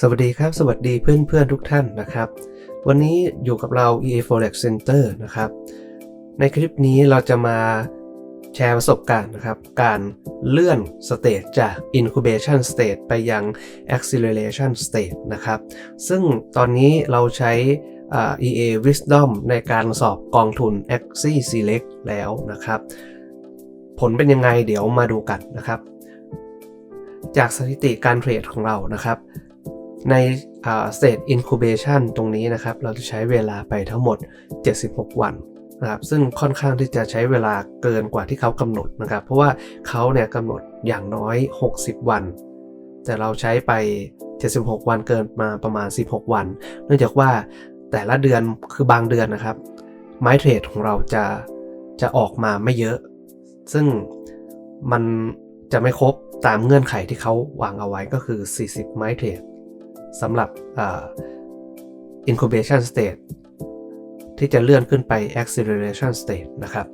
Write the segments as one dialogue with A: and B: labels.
A: สวัสดีครับ สวัสดีเพื่อนเพื่อนทุกท่านนะครับ วันนี้อยู่กับเรา EA Forex Center นะครับ ในคลิปนี้เราจะมาแชร์ประสบการณ์นะครับ การเลื่อนสเตจจาก incubation state ไปยัง acceleration state นะครับ ซึ่งตอนนี้เราใช้ EA Wisdom ในการสอบกองทุน Axie Select แล้วนะครับ ผลเป็นยังไงเดี๋ยวมาดูกันนะครับ จากสถิติการเทรดของเรานะครับ ในอ่า state incubation ตรงนี้นะครับ เราจะใช้เวลาไปทั้งหมด 76 วันนะครับซึ่งค่อนข้างที่จะใช้เวลาเกินกว่าที่เขากำหนดนะครับ เพราะว่าเขาเนี่ยกำหนดอย่างน้อย 60 วัน แต่เราใช้ไป 76 วันเกินมาประมาณ 16 วัน เนื่องจากว่าแต่ละเดือนคือบางเดือนนะครับ ไม้เทรดของเราจะจะออกมาไม่เยอะ ซึ่งมันจะไม่ครบตามเงื่อนไขที่เขาวางเอาไว้ก็คือ 40 ไม้เทรด สำหรับอ่า incubation state ที่จะเลื่อนขึ้นไป acceleration state นะครับ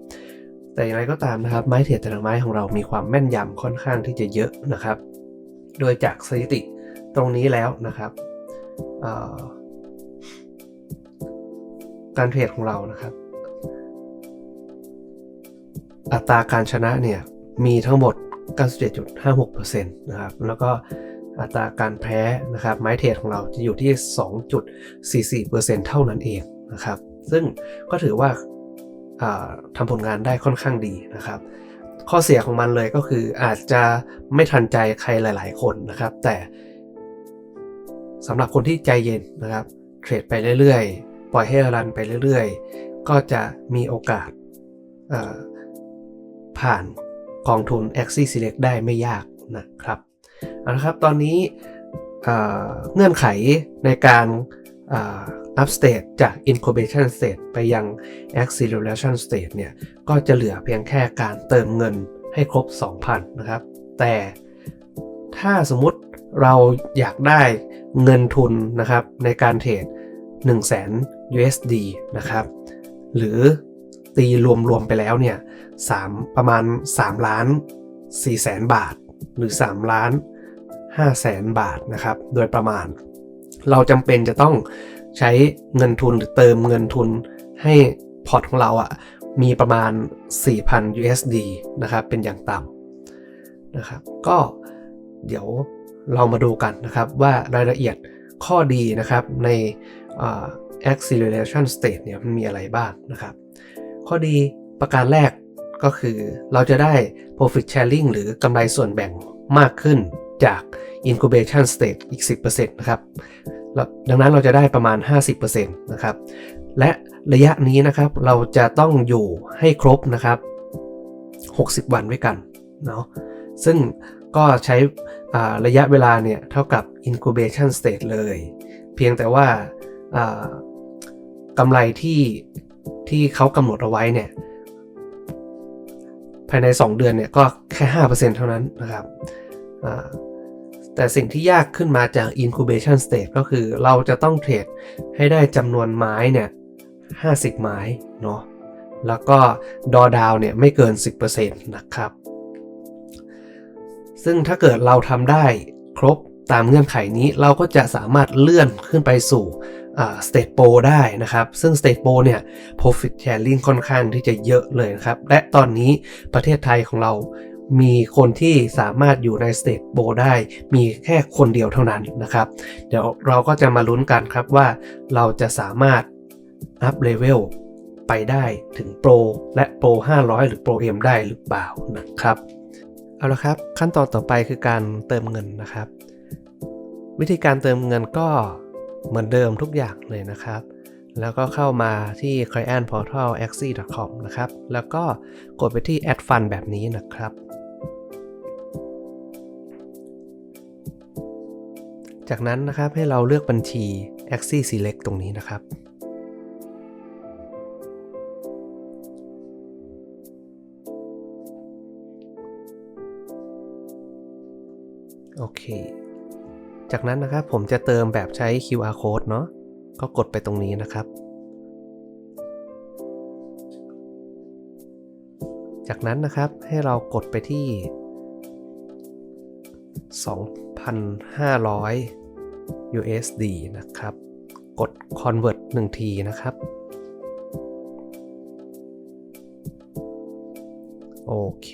A: แต่อย่างไรก็ตามนะครับ ไม้เทรดแต่ละไม้ของเรามีความแม่นยำค่อนข้างที่จะเยอะนะครับ โดยจากสถิติตรงนี้แล้วนะครับ การเทรดของเรานะครับ อัตราการชนะเนี่ย มีทั้งหมด 97.56%นะครับ แล้วก็ อัตราการแพ้นะครับไม้เทรดของเราจะอยู่ที่ 2.44%เท่านั้นเองนะครับ ซึ่งก็ถือว่าาทำผลงานได้ค่อนข้างดีนะครับ ข้อเสียของมันเลยก็คืออาจจะไม่ทันใจใครหลาย ๆ คนนะครับ แต่สำหรับคนที่ใจเย็นนะครับ เทรดไปเรื่อยๆ ปล่อยให้รันไปเรื่อยๆ ก็จะมีโอกาสาผ่านกองทุน Axie Select ได้ไม่ยากนะครับ เอาละครับ ตอนนี้เงื่อนไขในการอ่า up state จาก incubation state ไปยัง acceleration state เนี่ย ก็จะเหลือเพียงแค่การเติมเงินให้ครบ 2,000 นะครับ แต่ถ้าสมมุติเราอยากได้เงินทุนนะครับในการเทรด100,000 USD นะครับ หรือตีรวมๆไปแล้วเนี่ยสามประมาณ 3 ล้าน4แสนบาท หรือ 3 ล้าน 5แสนบาทนะครับ โดยประมาณ เราจำเป็นจะต้องใช้เงินทุนหรือเติมเงินทุนให้พอร์ตของเราอะ่ะมีประมาณ 4,000 USD นะครับ เป็นอย่างต่ำนะครับ ก็เดี๋ยวเรามาดูกันนะครับว่ารายละเอียดข้อดีนะครับใน acceleration state เนี่ยมันมีอะไรบ้างนะครับ ข้อดีประการแรกก็คือเราจะได้ profit sharing หรือกำไรส่วนแบ่งมากขึ้น จาก incubation state อีก 10%นะครับดังนั้นเราจะได้ประมาณ 50%นะครับ และระยะนี้นะครับเราจะต้องอยู่ให้ครบนะครับ 60 วันไว้กันเนาะซึ่งก็ใช้ระยะเวลาเนี่ยเท่ากับ incubation state เลย เพียงแต่ว่ากำไรที่ที่เขากำหนดเอาไว้เนี่ยภายใน 2 เดือนเนี่ยก็แค่ 5%เท่านั้นนะครับ แต่สิ่งที่ยากขึ้นมาจาก incubation state ก็คือเราจะต้องเทรดให้ได้จำนวนไม้เนี่ย 50 ไม้เนาะ แล้วก็ดอดาวเนี่ยไม่เกิน 10%นะครับ ซึ่งถ้าเกิดเราทำได้ครบตามเงื่อนไขนี้เราก็จะสามารถเลื่อนขึ้นไปสู่สเต t โปได้นะครับ ซึ่งสเต t โปเนี่ย profit sharing ค่อนข้างที่จะเยอะเลยนะครับ และตอนนี้ประเทศไทยของเรา มีคนที่สามารถอยู่ในสเต t โปได้มีแค่คนเดียวเท่านั้นนะครับ เดี๋ยวเราก็จะมาลุ้นกันครับว่าเราจะสามารถอัพเลเวลไปได้ถึงโปรและโปร500 หรือโปร M ได้หรือเปล่านะครับ เอาละครับขั้นตอนต่อไปคือการเติมเงินนะครับ วิธีการเติมเงินก็เหมือนเดิมทุกอย่างเลยนะครับ แล้วก็เข้ามาที่ client portal axie.com นะครับ แล้วก็กดไปที่ add fund แบบนี้นะครับ จากนั้นนะครับให้เราเลือกบัญชี axie select ตรงนี้นะครับ โอเค จากนั้นนะครับผมจะเติมแบบใช้ QR code เนาะก็กดไปตรงนี้นะครับ จากนั้นนะครับให้เรากดไปที่ 2,500 USD นะครับ กด convert 1 ทีนะครับ โอเค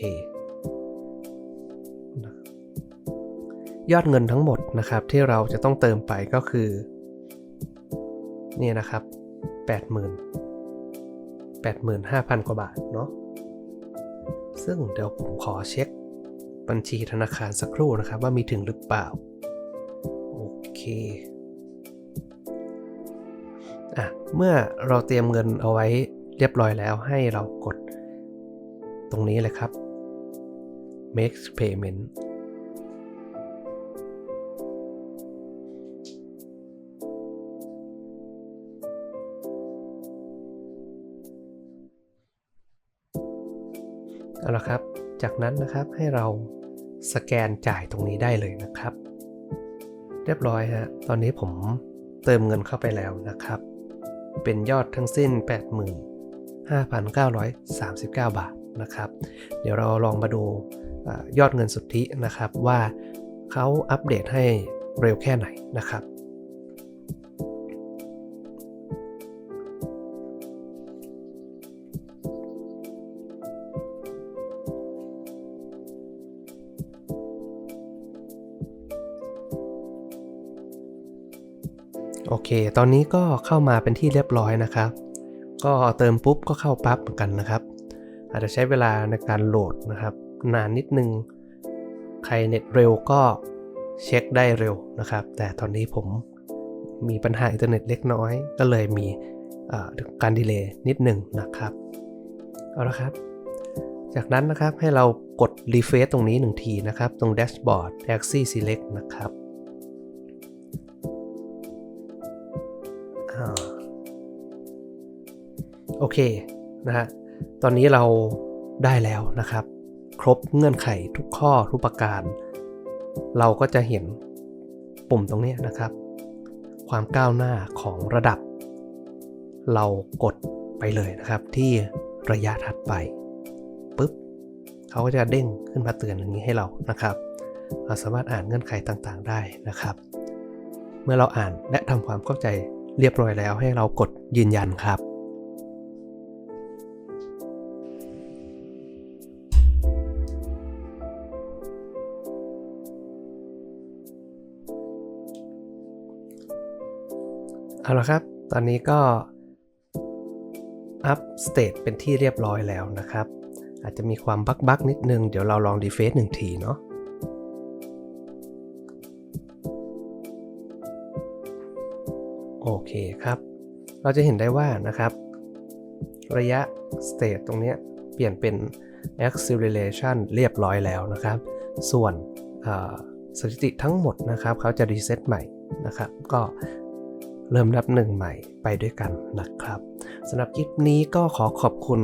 A: ยอดเงินทั้งหมดนะครับที่เราจะต้องเติมไปก็คือ นี่นะครับ 80,000 85,000 กว่าบาทเนาะซึ่งเดี๋ยวผมขอเช็ค บัญชีธนาคารสักครู่นะครับ ว่ามีถึงหรือเปล่า โอเคอะเมื่อเราเตรียมเงินเอาไว้เรียบร้อยแล้วให้เรากดตรงนี้เลยครับ make payment เอาละครับ จากนั้นนะครับให้เรา สแกนจ่ายตรงนี้ได้เลยนะครับ เรียบร้อยฮะตอนนี้ผมเติมเงินเข้าไปแล้วนะครับ เป็นยอดทั้งสิ้น 85,939 บาทนะครับ เดี๋ยวเราลองมาดูอยอดเงินสุทธินะครับว่าเขาอัปเดตให้เร็วแค่ไหนนะครับ โอเค ตอนนี้ก็เข้ามาเป็นที่เรียบร้อยนะครับ ก็เติมปุ๊บก็เข้าปั๊บเหมือนกันนะครับ อาจจะใช้เวลาในการโหลดนะครับ นานนิดนึง ใครเน็ตเร็วก็เช็คได้เร็วนะครับ แต่ตอนนี้ผมมีปัญหาอินเทอร์เน็ตเล็กน้อย ก็เลยมีการดีเลย์นิดหนึ่งนะครับ เอาละครับ จากนั้นนะครับให้เรากดรีเฟซตรงนี้ 1 ทีนะครับ ตรงแดชบอร์ด Axis Select นะครับ โอเคนะฮะตอนนี้เราได้แล้วนะครับ ครบเงื่อนไขทุกข้อทุกประการ เราก็จะเห็นปุ่มตรงนี้นะครับ ความก้าวหน้าของระดับ เรากดไปเลยนะครับ ที่ระยะถัดไปปุ๊บเขาก็จะเด้งขึ้นมาเตือนอย่างนี้ให้เรานะครับ เราสามารถอ่านเงื่อนไขต่างๆได้นะครับ เมื่อเราอ่านและทำความเข้าใจเรียบร้อยแล้วให้เรากดยืนยันครับ เอาละครับ ตอนนี้ก็อัพสเตตเป็นที่เรียบร้อยแล้วนะครับ อาจจะมีความบักบักนิดนึง เดี๋ยวเราลองดีเฟซหนึ่งทีเนาะโอเคครับ เราจะเห็นได้ว่านะครับ ระยะ state ตรงนี้เปลี่ยนเป็น acceleration เรียบร้อยแล้วนะครับ ส่วนสถิติทั้งหมดนะครับ เขาจะรีเซ็ตใหม่นะครับ ก็ เริ่มนับหนึ่งใหม่ไปด้วยกันนะครับสำหรับคลิปนี้ก็ขอขอบคุณ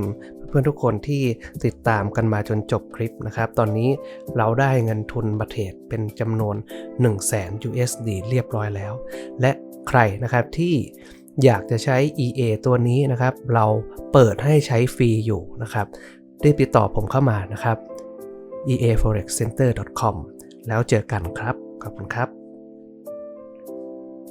A: เพื่อนๆทุกคนที่ติดตามกันมาจนจบคลิปนะครับ ตอนนี้เราได้เงินทุนมาเทรดเป็นจำนวน 1 0 0 0 0แสน USD เรียบร้อยแล้ว และใครนะครับที่อยากจะใช้ EA ตัวนี้นะครับ เราเปิดให้ใช้ฟรีอยู่นะครับรีบติดต่อผมเข้ามานะครับ eaforexcenter.com แล้วเจอกันครับ ขอบคุณครับ